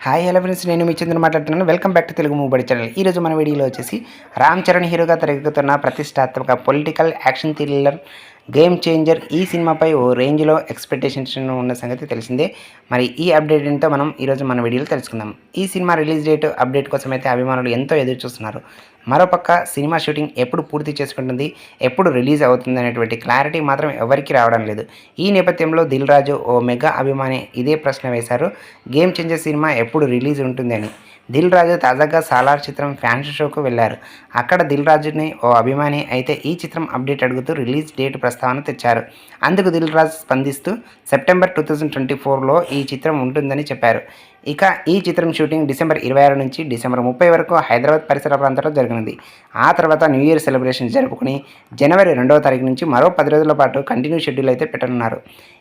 Hi hello friends నేను మీ చంద్ర మాట్లాడుతున్నాను. వెల్కమ్ బ్యాక్ టు తెలుగు మూబడి ఛానల్. ఈ రోజు మన వీడియోలో వచ్చేసి రామ్ చరణ్ హీరోగా తెరకెక్కుతున్న ప్రతిష్టాత్మక political action thriller game changer ఈ సినిమాపై ఓ రేంజ్లో ఎక్స్పెక్టేషన్స్ ఉన్న సంగతి తెలిసిందే. మరి ఈ అప్డేట్ ఏంటో మనం ఈరోజు మన వీడియోలో తెలుసుకుందాం. ఈ సినిమా రిలీజ్ డేట్ అప్డేట్ కోసం అయితే అభిమానులు ఎంతో ఎదురు చూస్తున్నారు మరోపక్క సినిమా షూటింగ్ ఎప్పుడు పూర్తి చేసుకుంటుంది ఎప్పుడు రిలీజ్ అవుతుంది అనేటువంటి క్లారిటీ మాత్రం ఎవరికీ రావడం లేదు. ఈ నేపథ్యంలో దిల్ రాజు ఓ మెగా అభిమాని ఇదే ప్రశ్న వేశారు గేమ్ చేంజర్ సినిమా ఎప్పుడు రిలీజ్ ఉంటుందని దిల్ రాజు తాజాగా సాలార్ చిత్రం ఫ్యాన్స్ షోకు వెళ్ళారు. అక్కడ దిల్ రాజుని ఓ అభిమాని అయితే ఈ చిత్రం అప్డేట్ అడుగుతూ రిలీజ్ డేట్ ప్రస్తావన తెచ్చారు. అందుకు దిల్ రాజు స్పందిస్తూ సెప్టెంబర్ టూ థౌజండ్ ట్వంటీ ఫోర్లో ఈ చిత్రం ఉంటుందని చెప్పారు. ఇక ఈ చిత్రం షూటింగ్ డిసెంబర్ ఇరవై ఆరు నుంచి డిసెంబర్ ముప్పై వరకు హైదరాబాద్ పరిసర ప్రాంతాల్లో జరగనుంది. ఆ తర్వాత న్యూ ఇయర్ సెలబ్రేషన్ జరుపుకుని జనవరి రెండవ తారీఖు నుంచి మరో పది రోజుల పాటు కంటిన్యూ షెడ్యూల్ అయితే పెట్టనున్నారు.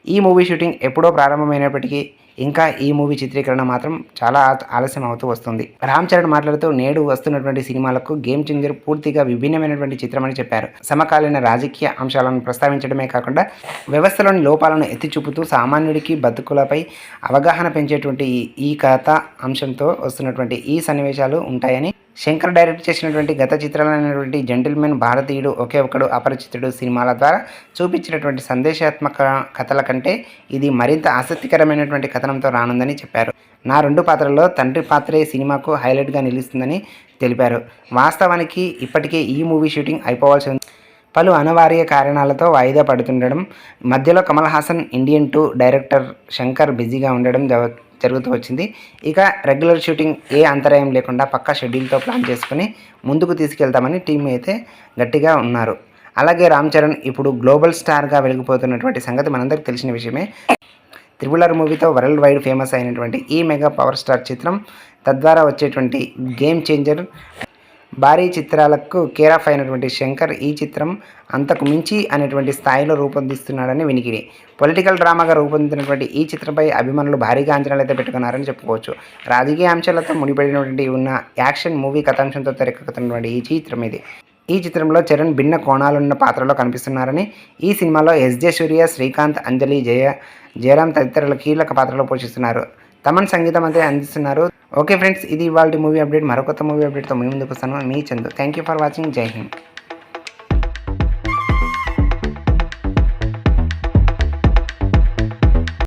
ఈ మూవీ షూటింగ్ ఎప్పుడో ప్రారంభమైనప్పటికీ ఇంకా ఈ మూవీ చిత్రీకరణ మాత్రం చాలా ఆ- ఆలస్యం అవుతూ వస్తుంది. రామ్ చరణ్ మాట్లాడుతూ నేడు వస్తున్నటువంటి సినిమాలకు గేమ్ చేంజర్ పూర్తిగా విభిన్నమైనటువంటి చిత్రమని చెప్పారు. సమకాలీన రాజకీయ అంశాలను ప్రస్తావించడమే కాకుండా వ్యవస్థలోని లోపాలను ఎత్తి చూపుతూ సామాన్యుడికి బతుకులపై అవగాహన పెంచేటువంటి ఈ- ఈ కథ అంశంతో వస్తున్నటువంటి ఈ సన్నివేశాలు ఉంటాయని శంకర్ డైరెక్ట్ చేసినటువంటి గత చిత్రాలైనటువంటి జెంటిల్మెన్ భారతీయుడు ఒకే ఒకడు అపరిచితుడు సినిమాల ద్వారా చూపించినటువంటి సందేశాత్మక కథల కంటే ఇది మరింత ఆసక్తికరమైనటువంటి కథనంతో రానుందని చెప్పారు. నా రెండు పాత్రల్లో తండ్రి పాత్రే సినిమాకు హైలైట్గా నిలుస్తుందని తెలిపారు. వాస్తవానికి ఇప్పటికే ఈ మూవీ షూటింగ్ అయిపోవాల్సి ఉంది. పలు అనివార్య కారణాలతో వాయిదా పడుతుండడం మధ్యలో Kamal Haasan Indian two director Shankar బిజీగా ఉండడం జరుగుతూ వచ్చింది. ఇక రెగ్యులర్ షూటింగ్ ఏ అంతరాయం లేకుండా పక్కా షెడ్యూల్తో ప్లాన్ చేసుకుని ముందుకు తీసుకెళ్తామని టీం అయితే గట్టిగా ఉన్నారు. అలాగే రామ్ చరణ్ ఇప్పుడు గ్లోబల్ స్టార్గా వెలిగిపోతున్నటువంటి సంగతి మనందరికీ తెలిసిన విషయమే. త్రిబుల్ ఆర్ మూవీతో వరల్డ్ వైడ్ ఫేమస్ అయినటువంటి ఈ మెగా పవర్ స్టార్ చిత్రం తద్వారా వచ్చేటువంటి గేమ్ చేంజర్ భారీ చిత్రాలకు కేరాఫ్ అయినటువంటి శంకర్ ఈ చిత్రం అంతకు మించి అనేటువంటి స్థాయిలో రూపొందిస్తున్నాడని వినికిడి. పొలిటికల్ డ్రామాగా రూపొందినటువంటి ఈ చిత్రంపై అభిమానులు భారీగా అంచనాలు అయితే పెట్టుకున్నారని చెప్పుకోవచ్చు. రాజకీయ అంశాలతో ముడిపడినటువంటి ఉన్న యాక్షన్ మూవీ కథాంశంతో తెరకెక్కుతున్నటువంటి ఈ చిత్రం ఇది. ఈ చిత్రంలో చరణ్ భిన్న కోణాలున్న పాత్రలో కనిపిస్తున్నారని ఈ సినిమాలో ఎస్ జే సూర్య శ్రీకాంత్ అంజలి జయ జయరామ్ తదితరుల కీలక పాత్రలో పోషిస్తున్నారు. తమన్ సంగీతం అయితే అందిస్తున్నారు. ఓకే ఫ్రెండ్స్ ఇది ఇవాళ మూవీ అప్డేట్. మరొక మూవీ అప్డేట్తో మీ ముందుకు వస్తాను. మీ Chandu. Thank you for watching Jai Hind.